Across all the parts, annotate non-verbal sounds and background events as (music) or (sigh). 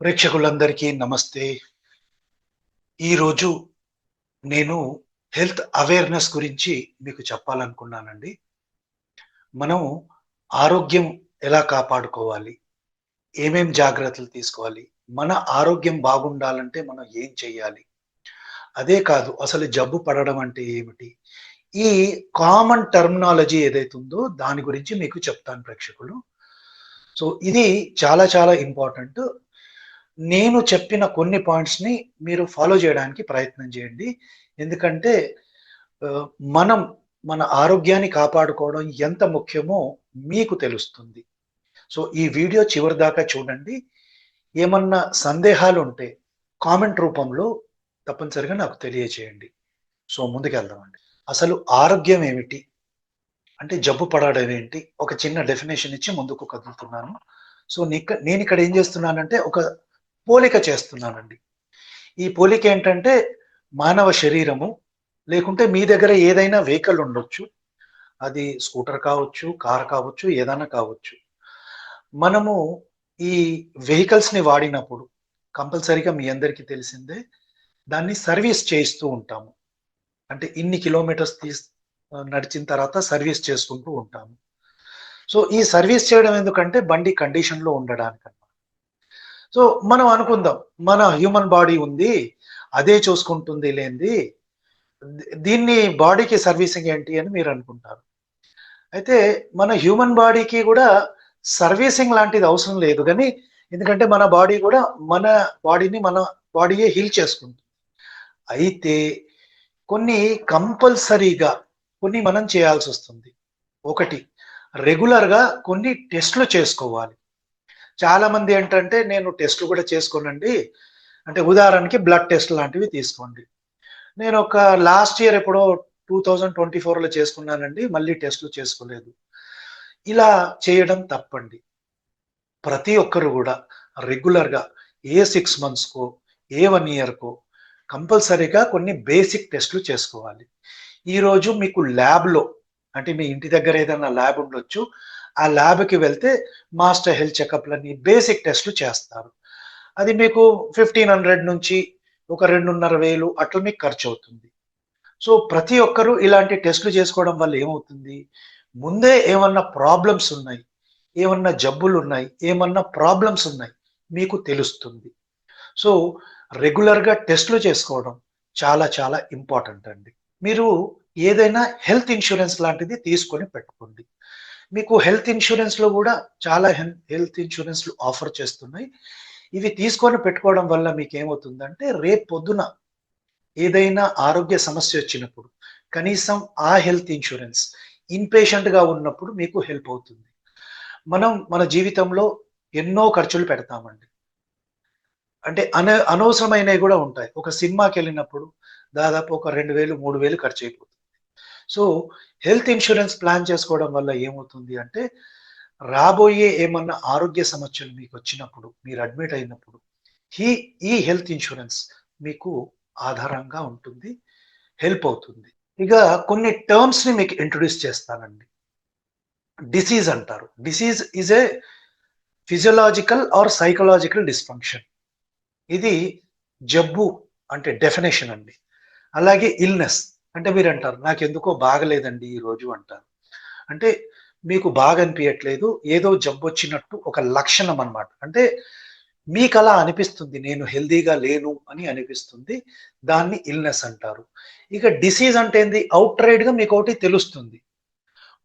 ప్రేక్షకులందరికీ నమస్తే. ఈరోజు నేను హెల్త్ అవేర్నెస్ గురించి మీకు చెప్పాలనుకున్నానండి. మనం ఆరోగ్యం ఎలా కాపాడుకోవాలి? ఏమేం జాగ్రత్తలు తీసుకోవాలి? మన ఆరోగ్యం బాగుండాలంటే మనం ఏం చేయాలి అదే కాదు అసలు జబ్బు పడడం అంటే ఏమిటి? ఈ కామన్ టర్మినాలజీ ఏదైతే ఉందో దాని గురించి మీకు చెప్తాను ప్రేక్షకులు. సో ఇది చాలా చాలా ఇంపార్టెంట్. నేను చెప్పిన కొన్ని పాయింట్స్ని మీరు ఫాలో చేయడానికి ప్రయత్నం చేయండి. ఎందుకంటే మనం మన ఆరోగ్యాన్ని కాపాడుకోవడం ఎంత ముఖ్యమో మీకు తెలుస్తుంది. సో ఈ వీడియో చివరి దాకా చూడండి. ఏమన్నా సందేహాలు ఉంటే కామెంట్ రూపంలో తప్పనిసరిగా నాకు తెలియజేయండి సో ముందుకెళ్దామండి. అసలు ఆరోగ్యం ఏమిటి? అంటే జబ్బు పడడం ఏంటి? ఒక చిన్న డెఫినేషన్ ఇచ్చి ముందుకు కదులుతున్నాను. సో నేను ఇక్కడ ఏం చేస్తున్నానంటే ఒక పోలిక చేస్తున్నానండి. ఈ పోలిక ఏంటంటే మానవ శరీరము లేకుంటే మీ దగ్గర ఏదైనా వెహికల్ ఉండొచ్చు. అది స్కూటర్ కావచ్చు కార్ కావచ్చు ఏదైనా కావచ్చు. మనము ఈ వెహికల్స్ని వాడినప్పుడు కంపల్సరీగా మీ అందరికీ తెలిసిందే దాన్ని సర్వీస్ చేయిస్తూ ఉంటాము. అంటే ఇన్ని కిలోమీటర్స్ తీ నడిచిన తర్వాత సర్వీస్ చేసుకుంటూ ఉంటాము. సో ఈ సర్వీస్ చేయడం ఎందుకంటే బండి కండిషన్లో ఉండడానికంటే ఉండడానికి సో మనం అనుకుందాం మన హ్యూమన్ బాడీ ఉంది అదే చూసుకుంటుంది లేనిది దీన్ని బాడీకి సర్వీసింగ్ ఏంటి అని మీరు అనుకుంటారు. అయితే మన హ్యూమన్ బాడీకి కూడా సర్వీసింగ్ లాంటిది అవసరం లేదు కానీ ఎందుకంటే మన బాడీ కూడా మన బాడీని మన బాడీయే హీల్ చేసుకుంటుంది. అయితే కొన్ని కంపల్సరీగా కొన్ని మనం చేయాల్సి వస్తుంది. ఒకటి రెగ్యులర్గా కొన్ని టెస్ట్లు చేసుకోవాలి. చాలా మంది ఏంటంటే నేను టెస్ట్లు కూడా చేసుకోనండి. అంటే ఉదాహరణకి బ్లడ్ టెస్ట్ లాంటివి తీసుకోండి. నేను ఒక లాస్ట్ ఇయర్ ఎప్పుడో టూ థౌజండ్ ట్వంటీ ఫోర్లో చేసుకున్నానండి. మళ్ళీ టెస్ట్లు చేసుకోలేదు. ఇలా చేయడం తప్పండి. ప్రతి ఒక్కరు కూడా రెగ్యులర్గా ఏ సిక్స్ మంత్స్కో ఏ వన్ ఇయర్కో కంపల్సరీగా కొన్ని బేసిక్ టెస్ట్లు చేసుకోవాలి. ఈరోజు మీకు ల్యాబ్లో అంటే మీ ఇంటి దగ్గర ఏదైనా ల్యాబ్ ఉండొచ్చు ఆ ల్యాబ్కి వెళ్తే మాస్టర్ హెల్త్ చెకప్లన్నీ బేసిక్ టెస్ట్లు చేస్తారు. అది మీకు ఫిఫ్టీన్ హండ్రెడ్ నుంచి ఒక రెండున్నర వేలు అట్లా మీకు ఖర్చు అవుతుంది. సో ప్రతి ఒక్కరూ ఇలాంటి టెస్ట్లు చేసుకోవడం వల్ల ఏమవుతుంది? ముందే ఏమన్నా ప్రాబ్లమ్స్ ఉన్నాయి ఏమన్నా జబ్బులు ఉన్నాయి ఏమన్నా ప్రాబ్లమ్స్ ఉన్నాయి మీకు తెలుస్తుంది. సో రెగ్యులర్గా టెస్ట్లు చేసుకోవడం చాలా చాలా ఇంపార్టెంట్ అండి. మీరు ఏదైనా హెల్త్ ఇన్సూరెన్స్ లాంటిది తీసుకొని పెట్టుకోండి. మీకు హెల్త్ ఇన్సూరెన్స్లో కూడా చాలా హెల్త్ ఇన్సూరెన్స్లు ఆఫర్ చేస్తున్నాయి. ఇవి తీసుకొని పెట్టుకోవడం వల్ల మీకు ఏమవుతుందంటే రేపు పొద్దున ఏదైనా ఆరోగ్య సమస్య వచ్చినప్పుడు కనీసం ఆ హెల్త్ ఇన్సూరెన్స్ ఇన్పేషెంట్గా ఉన్నప్పుడు మీకు హెల్ప్ అవుతుంది. మనం మన జీవితంలో ఎన్నో ఖర్చులు పెడతామండి. అంటే అన అనవసరమైనవి కూడా ఉంటాయి. ఒక సినిమాకి వెళ్ళినప్పుడు దాదాపు ఒక రెండు వేలు మూడు వేలు ఖర్చు అయిపోతుంది. సో హెల్త్ ఇన్సూరెన్స్ ప్లాన్ చేసుకోవడం వల్ల ఏమవుతుంది అంటే రాబోయే ఏమన్నా ఆరోగ్య సమస్యలు మీకు వచ్చినప్పుడు మీరు అడ్మిట్ అయినప్పుడు ఈ ఈ హెల్త్ ఇన్సూరెన్స్ మీకు ఆధారంగా ఉంటుంది హెల్ప్ అవుతుంది. ఇక కొన్ని టర్మ్స్ని మీకు ఇంట్రొడ్యూస్ చేస్తానండి. డిసీజ్ అంటారు. Disease is a physiological or psychological dysfunction. ఇది జబ్బు అంటే డెఫినేషన్ అండి. అలాగే ఇల్నెస్. అంటే మీరు అంటారు నాకు ఎందుకో బాగలేదండి ఈ రోజు అంటారు. అంటే మీకు బాగా అనిపించట్లేదు ఏదో జబ్బు వచ్చినట్టు ఒక లక్షణం అన్నమాట అంటే మీకు అలా అనిపిస్తుంది నేను హెల్దీగా లేను అని అనిపిస్తుంది దాన్ని ఇల్నెస్ అంటారు. ఇక డిసీజ్ అంటే ఏంది? అవుట్ రైడ్గా మీకు ఒకటి తెలుస్తుంది.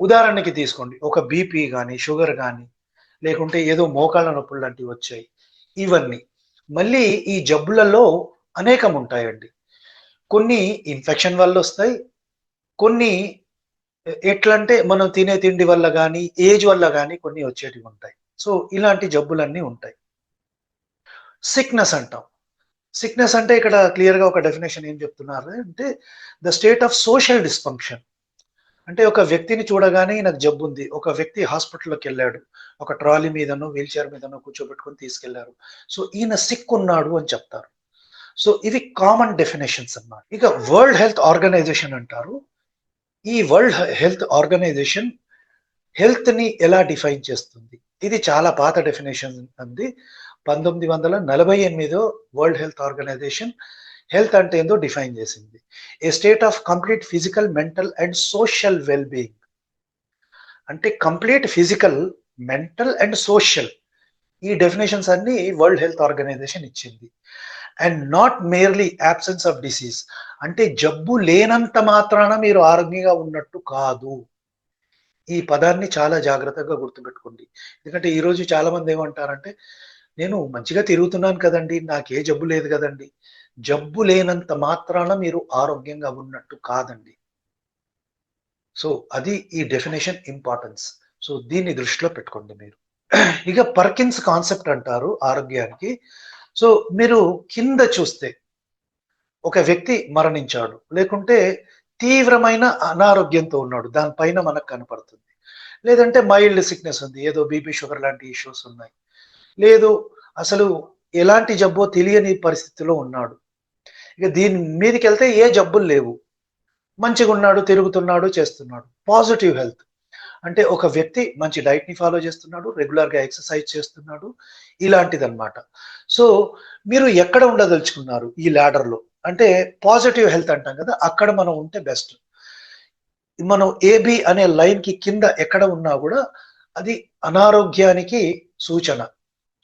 ఉదాహరణకి తీసుకోండి ఒక బీపీ కానీ షుగర్ కానీ లేకుంటే ఏదో మోకాళ్ళ నొప్పులు లాంటివి వచ్చాయి ఇవన్నీ. మళ్ళీ ఈ జబ్బులలో అనేకం ఉంటాయండి. కొన్ని ఇన్ఫెక్షన్ వల్ల వస్తాయి కొన్ని ఎట్లంటే మనం తినే తిండి వల్ల కానీ ఏజ్ వల్ల కానీ కొన్ని వచ్చేటివి ఉంటాయి. సో ఇలాంటి జబ్బులన్నీ ఉంటాయి. సిక్నెస్ అంటాం. సిక్నెస్ అంటే ఇక్కడ క్లియర్గా ఒక డెఫినేషన్ ఏం చెప్తున్నారు అంటే the state of social dysfunction. అంటే ఒక వ్యక్తిని చూడగానే నాకు జబ్బు ఉంది. ఒక వ్యక్తి హాస్పిటల్లోకి వెళ్ళాడు. ఒక ట్రాలీ మీదనో వీల్ చైర్ మీదనో కూర్చోబెట్టుకొని తీసుకెళ్ళారు. సో ఈయన సిక్ ఉన్నాడు అని చెప్తారు. సో ఇవి కామన్ డెఫినేషన్స్ అన్నమాట. ఇక వరల్డ్ హెల్త్ ఆర్గనైజేషన్ అంటారు. ఈ వరల్డ్ హెల్త్ ఆర్గనైజేషన్ హెల్త్ని ఎలా డిఫైన్ చేస్తుంది? ఇది చాలా పాత డెఫినేషన్ ఉంది పంతొమ్మిది వందల నలభై ఎనిమిదో వరల్డ్ హెల్త్ ఆర్గనైజేషన్ హెల్త్ అంటే ఏందో డిఫైన్ చేసింది. A state of complete physical mental and social well being అంటే complete physical mental and social ఈ డెఫినేషన్స్ అన్ని వరల్డ్ హెల్త్ ఆర్గనైజేషన్ ఇచ్చింది. And not merely absence of disease. అంటే జబ్బు లేనంత మాత్రాన మీరు ఆరోగ్యంగా ఉన్నట్టు కాదు. ఈ పదాన్ని చాలా జాగ్రత్తగా గుర్తుపెట్టుకోండి. ఎందుకంటే ఈరోజు చాలా మంది ఏమంటారంటే నేను మంచిగా తిరుగుతున్నాను కదండి నాకే జబ్బు లేదు కదండి. జబ్బు లేనంత మాత్రాన మీరు ఆరోగ్యంగా ఉన్నట్టు కాదండి. సో అది ఈ డెఫినేషన్ ఇంపార్టెన్స్. సో దీన్ని దృష్టిలో పెట్టుకోండి మీరు. ఇక పర్కిన్స్ కాన్సెప్ట్ అంటారు ఆరోగ్యానికి. సో మీరు కింద చూస్తే ఒక వ్యక్తి మరణించాడు. లేకుంటే తీవ్రమైన అనారోగ్యంతో ఉన్నాడు. దానిపైన మనకు కనపడుతుంది. లేదంటే మైల్డ్ సిక్నెస్ ఉంది. ఏదో బీపీ షుగర్ లాంటి ఇష్యూస్ ఉన్నాయి. లేదు అసలు ఎలాంటి జబ్బో తెలియని పరిస్థితిలో ఉన్నాడు. ఇక దీని మీదకి వెళ్తే ఏ జబ్బులు లేవు. మంచిగా ఉన్నాడు తిరుగుతున్నాడు చేస్తున్నాడు. Positive health. అంటే ఒక వ్యక్తి మంచి డైట్ని ఫాలో చేస్తున్నాడు రెగ్యులర్గా ఎక్సర్సైజ్ చేస్తున్నాడు ఇలాంటిది అనమాట సో మీరు ఎక్కడ ఉండదలుచుకున్నారు ఈ ladder లో? అంటే పాజిటివ్ హెల్త్ అంటాం కదా అక్కడ మనం ఉంటే బెస్ట్ మనం ఏబి అనే లైన్కి కింద ఎక్కడ ఉన్నా కూడా అది అనారోగ్యానికి సూచన.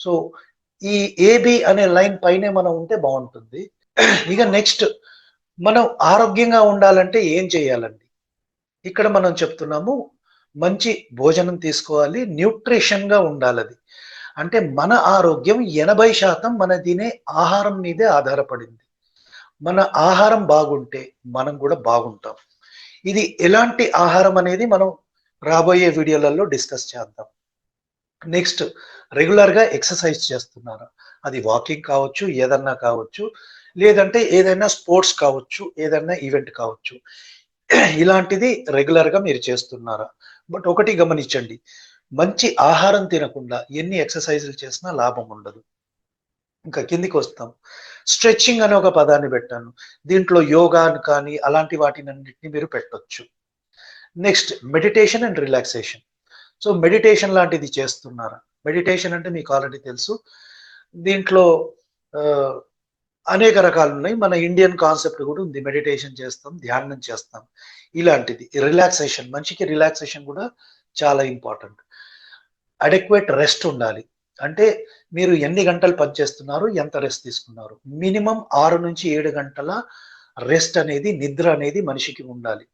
సో ఈ ఏబి అనే లైన్ పైనే మనం ఉంటే బాగుంటుంది. ఇక నెక్స్ట్ మనం ఆరోగ్యంగా ఉండాలంటే ఏం చేయాలండి? ఇక్కడ మనం చెప్తున్నాము మంచి భోజనం తీసుకోవాలి న్యూట్రిషన్గా ఉండాలది. ఉండాలి అది అంటే మన ఆరోగ్యం ఎనభై శాతం మన తినే ఆహారం మీదే ఆధారపడింది. మన ఆహారం బాగుంటే మనం కూడా బాగుంటాం. ఇది ఎలాంటి ఆహారం అనేది మనం రాబోయే వీడియోలలో డిస్కస్ చేద్దాం. నెక్స్ట్ రెగ్యులర్గా ఎక్సర్సైజ్ చేస్తున్నారా? అది వాకింగ్ కావచ్చు ఏదన్నా కావచ్చు లేదంటే ఏదైనా స్పోర్ట్స్ కావచ్చు ఏదైనా ఈవెంట్ కావచ్చు. ఇలాంటిది రెగ్యులర్గా మీరు చేస్తున్నారా? బట్ ఒకటి గమనించండి మంచి ఆహారం తినకుండా ఎన్ని ఎక్సర్సైజులు చేసినా లాభం ఉండదు. ఇంకా కిందికి వస్తాం. స్ట్రెచ్చింగ్ అనే ఒక పదాన్ని పెట్టాను. దీంట్లో యోగా కానీ అలాంటి వాటిని అన్నింటినీ మీరు పెట్టొచ్చు. Next meditation and relaxation. So meditation లాంటిది చేస్తున్నారా? మెడిటేషన్ అంటే మీకు ఆల్రెడీ తెలుసు. దీంట్లో అనేక రకాలు ఉన్నాయి. మన ఇండియన్ కాన్సెప్ట్ కూడా ఉంది. మెడిటేషన్ చేస్తాం ధ్యానం చేస్తాం. ఇలాంటిది. రిలాక్సేషన్ మనిషికి రిలాక్సేషన్ కూడా చాలా ఇంపార్టెంట్ అడెక్వేట్ రెస్ట్ ఉండాలి. అంటే మీరు ఎన్ని గంటలు పనిచేస్తున్నారు ఎంత రెస్ట్ తీసుకున్నారు? మినిమం ఆరు నుంచి ఏడు గంటల రెస్ట్ అనేది నిద్ర అనేది మనిషికి ఉండాలి.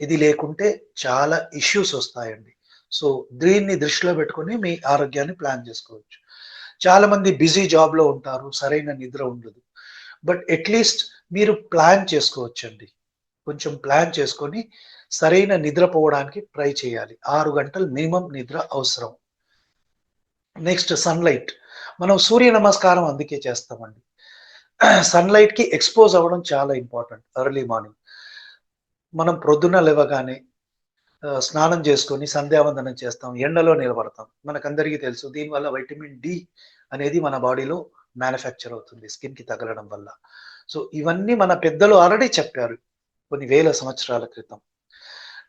ఇది లేకుంటే చాలా ఇష్యూస్ వస్తాయండి. సో దీన్ని దృష్టిలో పెట్టుకొని మీ ఆరోగ్యాన్ని ప్లాన్ చేసుకోవచ్చు. చాలా మంది బిజీ జాబ్లో ఉంటారు సరైన నిద్ర ఉండదు. బట్ అట్లీస్ట్ మీరు ప్లాన్ చేసుకోవచ్చండి. కొంచెం ప్లాన్ చేసుకొని సరైన నిద్రపోవడానికి ట్రై చేయాలి. ఆరు గంటలు మినిమం నిద్ర అవసరం. Next sunlight. మనం సూర్య నమస్కారం అందుకే చేస్తామండి. (clears throat) సన్లైట్కి ఎక్స్పోజ్ అవ్వడం చాలా ఇంపార్టెంట్ ఎర్లీ మార్నింగ్. మనం ప్రొద్దున లేవగానే స్నానం చేసుకొని సంధ్యావందనం చేస్తాం ఎండలో నిలబడతాం. మనకందరికీ తెలుసు దీనివల్ల వైటమిన్ డి అనేది మన బాడీలో మ్యానుఫ్యాక్చర్ అవుతుంది స్కిన్కి తగలడం వల్ల. సో ఇవన్నీ మన పెద్దలు ఆల్రెడీ చెప్పారు కొన్ని వేల సంవత్సరాల క్రితం.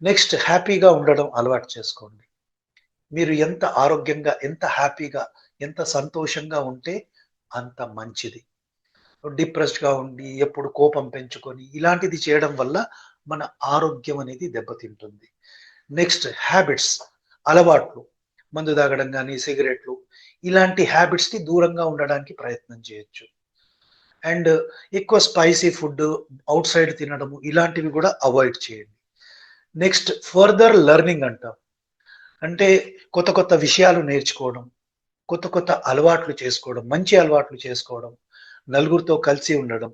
నెక్స్ట్ హ్యాపీగా ఉండడం అలవాటు చేసుకోండి. మీరు ఎంత ఆరోగ్యంగా ఎంత హ్యాపీగా ఎంత సంతోషంగా ఉంటే అంత మంచిది. డిప్రెస్డ్గా ఉండి ఎప్పుడు కోపం పెంచుకొని ఇలాంటిది చేయడం వల్ల మన ఆరోగ్యం అనేది దెబ్బతింటుంది. నెక్స్ట్ హ్యాబిట్స్ అలవాట్లు. మందు తాగడం కానీ సిగరెట్లు. ఇలాంటి హ్యాబిట్స్కి దూరంగా ఉండడానికి ప్రయత్నం చేయొచ్చు. అండ్ ఎక్కువ స్పైసీ ఫుడ్ అవుట్ సైడ్ తినడము ఇలాంటివి కూడా అవాయిడ్ చేయండి. నెక్స్ట్ ఫర్దర్ లెర్నింగ్ అంటాం. అంటే కొత్త కొత్త విషయాలు నేర్చుకోవడం కొత్త కొత్త అలవాట్లు చేసుకోవడం మంచి అలవాట్లు చేసుకోవడం నలుగురితో కలిసి ఉండడం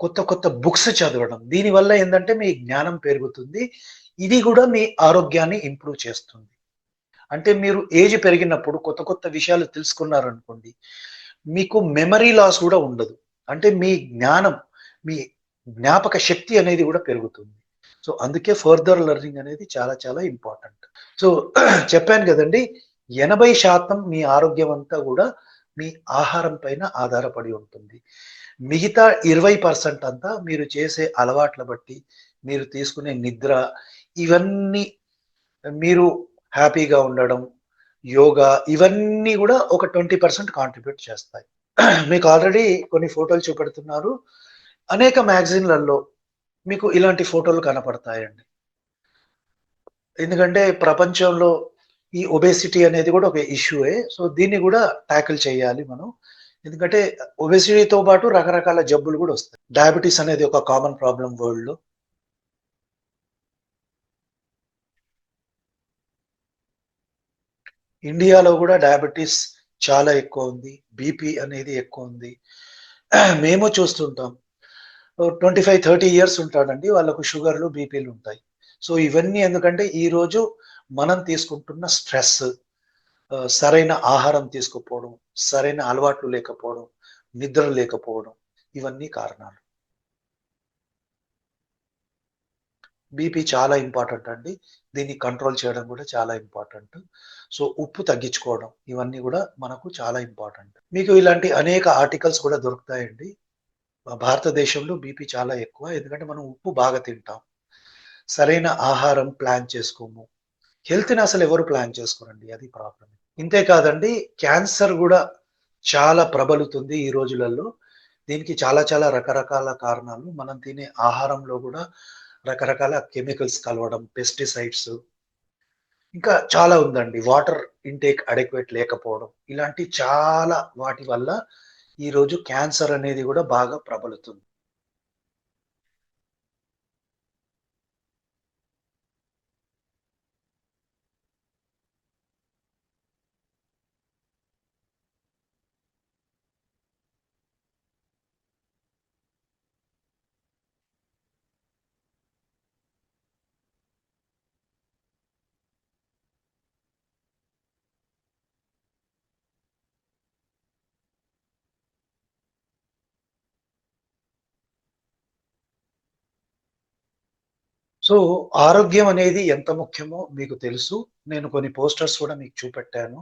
కొత్త కొత్త బుక్స్ చదవడం. దీనివల్ల ఏంటంటే మీ జ్ఞానం పెరుగుతుంది. ఇది కూడా మీ ఆరోగ్యాన్ని ఇంప్రూవ్ చేస్తుంది. అంటే మీరు ఏజ్ పెరిగినప్పుడు కొత్త కొత్త విషయాలు తెలుసుకున్నారనుకోండి మీకు మెమరీ లాస్ కూడా ఉండదు. అంటే మీ జ్ఞానం మీ జ్ఞాపక శక్తి అనేది కూడా పెరుగుతుంది. సో అందుకే ఫర్దర్ లెర్నింగ్ అనేది చాలా చాలా ఇంపార్టెంట్. సో (clears throat) చెప్పాను కదండి ఎనభై శాతం మీ ఆరోగ్యం అంతా కూడా మీ ఆహారం పైన ఆధారపడి ఉంటుంది. మిగతా ఇరవై పర్సెంట్ అంతా మీరు చేసే అలవాట్ల బట్టి మీరు తీసుకునే నిద్ర ఇవన్నీ మీరు హ్యాపీగా ఉండడం యోగా ఇవన్నీ కూడా ఒక 20% కాంట్రిబ్యూట్ చేస్తాయి. (clears throat) మీకు ఆల్రెడీ కొన్ని ఫోటోలు చూపెడుతున్నారు. అనేక మ్యాగజైన్‌లలో మీకు ఇలాంటి ఫోటోలు కనపడతాయండి. ఎందుకంటే ప్రపంచంలో ఈ ఒబేసిటీ అనేది కూడా ఒక ఇష్యూయే. సో దీన్ని కూడా ట్యాకిల్ చేయాలి మనం. ఎందుకంటే ఒబెసిటీతో పాటు రకరకాల జబ్బులు కూడా వస్తాయి. డయాబెటీస్ అనేది ఒక కామన్ ప్రాబ్లం వరల్డ్‌లో. ఇండియాలో కూడా డయాబెటిస్ చాలా ఎక్కువ ఉంది. బీపీ అనేది ఎక్కువ ఉంది. (clears throat) మేము చూస్తుంటాం. ట్వంటీ ఫైవ్ థర్టీ ఇయర్స్ ఉంటాడండి. వాళ్ళకు షుగర్‌లు, బీపీలు ఉంటాయి. సో ఇవన్నీ ఎందుకంటే ఈరోజు మనం తీసుకుంటున్న స్ట్రెస్, సరైన ఆహారం తీసుకోకపోవడం, సరైన అలవాట్లు లేకపోవడం, నిద్ర లేకపోవడం ఇవన్నీ కారణాలు. బీపీ చాలా ఇంపార్టెంట్ అండి. దీన్ని కంట్రోల్ చేయడం కూడా చాలా ఇంపార్టెంట్. సో ఉప్పు తగ్గించుకోవడం ఇవన్నీ కూడా మనకు చాలా ఇంపార్టెంట్. మీకు ఇలాంటి అనేక ఆర్టికల్స్ కూడా దొరుకుతాయండి. భారతదేశంలో బీపీ చాలా ఎక్కువ. ఎందుకంటే మనం ఉప్పు బాగా తింటాం. సరైన ఆహారం ప్లాన్ చేసుకోము. హెల్త్‌ని అసలు ఎవరు ప్లాన్ చేసుకోరండి. అది ప్రాబ్లమ్. ఇంతే కాదండి క్యాన్సర్ కూడా చాలా ప్రబలుతుంది ఈ రోజులలో. దీనికి చాలా చాలా రకరకాల కారణాలు. మనం తినే ఆహారంలో కూడా రకరకాల కెమికల్స్ కలవడం, పెస్టిసైడ్స్ ఇంకా చాలా ఉందండి. వాటర్ ఇంటేక్ అడెక్వేట్ లేకపోవడం. ఇలాంటి చాలా వాటి వల్ల ఈరోజు క్యాన్సర్ అనేది కూడా బాగా ప్రబలుతుంది. సో ఆరోగ్యం అనేది ఎంత ముఖ్యమో మీకు తెలుసు. నేను కొన్ని పోస్టర్స్ కూడా మీకు చూపెట్టాను.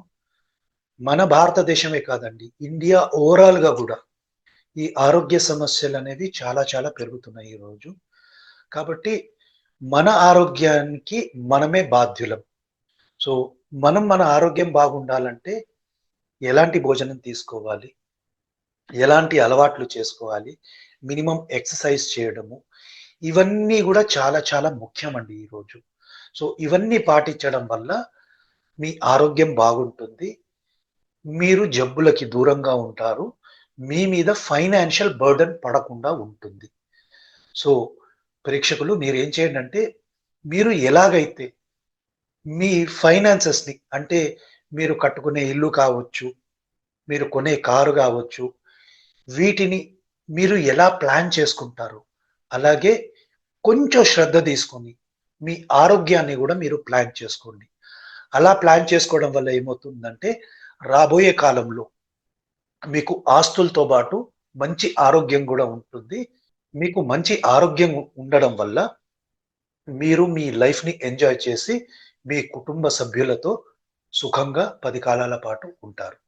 మన భారతదేశమే కాదండి. ఇండియా ఓవరాల్‌గా కూడా ఈ ఆరోగ్య సమస్యలు అనేవి చాలా చాలా పెరుగుతున్నాయి ఈరోజు. కాబట్టి మన ఆరోగ్యానికి మనమే బాధ్యులం. సో మనం మన ఆరోగ్యం బాగుండాలంటే ఎలాంటి భోజనం తీసుకోవాలి? ఎలాంటి అలవాట్లు చేసుకోవాలి? మినిమం ఎక్సర్‌సైజ్ చేయడము. ఇవన్నీ కూడా చాలా చాలా ముఖ్యమండి ఈరోజు. సో ఇవన్నీ పాటించడం వల్ల మీ ఆరోగ్యం బాగుంటుంది. మీరు జబ్బులకి దూరంగా ఉంటారు. మీ మీద ఫైనాన్షియల్ బర్డెన్ పడకుండా ఉంటుంది. సో ప్రేక్షకులు మీరు ఏం చేయండంటే మీరు ఎలాగైతే మీ ఫైనాన్సెస్‌ని అంటే మీరు కట్టుకునే ఇల్లు కావచ్చు, మీరు కొనే కారు కావచ్చు, వీటిని మీరు ఎలా ప్లాన్ చేసుకుంటారు అలాగే కొంచెం శ్రద్ధ తీసుకొని మీ ఆరోగ్యాన్ని కూడా మీరు ప్లాన్ చేసుకోండి. అలా ప్లాన్ చేసుకోవడం వల్ల ఏమవుతుందంటే రాబోయే కాలంలో మీకు ఆస్తులతో పాటు మంచి ఆరోగ్యం కూడా ఉంటుంది. మీకు మంచి ఆరోగ్యం ఉండడం వల్ల మీరు మీ లైఫ్‌ని ఎంజాయ్ చేసి మీ కుటుంబ సభ్యులతో సుఖంగా పది కాలాల పాటు ఉంటారు.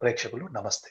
ప్రేక్షకులు నమస్తే.